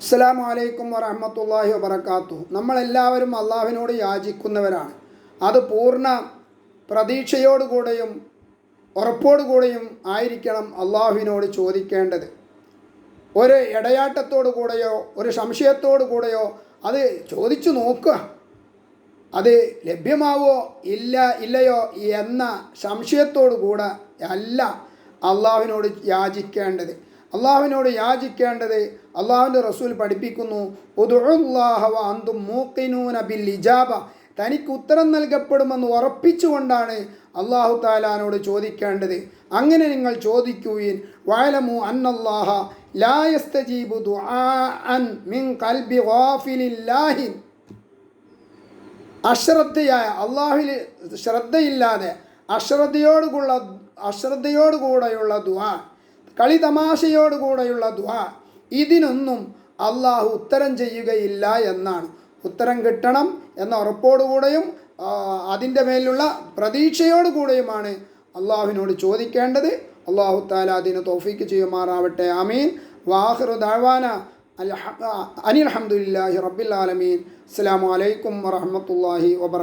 അസ്സലാമു അലൈക്കും വറഹമത്തല്ലാഹി വബർക്കാത്തു നമ്മളെല്ലാവരും അള്ളാഹുവിനോട് യാചിക്കുന്നവരാണ്. അത് പൂർണ പ്രതീക്ഷയോടുകൂടെയും ഉറപ്പോടുകൂടെയും ആയിരിക്കണം അള്ളാഹുവിനോട് ചോദിക്കേണ്ടത്. ഒരു ഇടയാട്ടത്തോടു കൂടെയോ ഒരു സംശയത്തോടു കൂടെയോ അത് ചോദിച്ചു നോക്കുക. അത് ലഭ്യമാവോ ഇല്ല ഇല്ലയോ എന്ന സംശയത്തോടു കൂടെ അല്ല അള്ളാഹുവിനോട് യാചിക്കേണ്ടത്. അള്ളാഹുവിനോട് യാചിക്കേണ്ടത് അള്ളാഹുവിന്റെ റസൂൽ പഠിപ്പിക്കുന്നു. ഇജാബ. തനിക്ക് ഉത്തരം നൽകപ്പെടുമെന്ന് ഉറപ്പിച്ചുകൊണ്ടാണ് അള്ളാഹു താലാനോട് ചോദിക്കേണ്ടത്. അങ്ങനെ നിങ്ങൾ ചോദിക്കുകയും വയലമു അന്നല്ലാഹ ലായസ്തജീബു ദുആഅൻ മിൻ അശ്രദ്ധയായ അള്ളാഹുവിൽ ശ്രദ്ധയില്ലാതെ അശ്രദ്ധയോടുകൂള്ള അശ്രദ്ധയോടുകൂടെയുള്ള ദുആ കളി തമാശയോടുകൂടെയുള്ള ദുആ. ഇതിനൊന്നും അള്ളാഹു ഉത്തരം ചെയ്യുകയില്ല എന്നാണ്. ഉത്തരം കിട്ടണം എന്ന ഉറപ്പോടുകൂടെയും അതിന്റെ മേലുള്ള പ്രതീക്ഷയോടുകൂടെയുമാണ് അള്ളാഹുവിനോട് ചോദിക്കേണ്ടത്. അള്ളാഹു താല അതിന് തോഫിക്ക് ചെയ്യുമാറാവട്ടെ. അമീൻ വാഹിറു ദാവാന അനിൽ അഹമ്മദില്ലാഹി റബ്ബിൽ ആലമീൻ. അസ്സാം വലൈക്കും വറഹമത്തല്ലാഹി വബർക്കാത്തു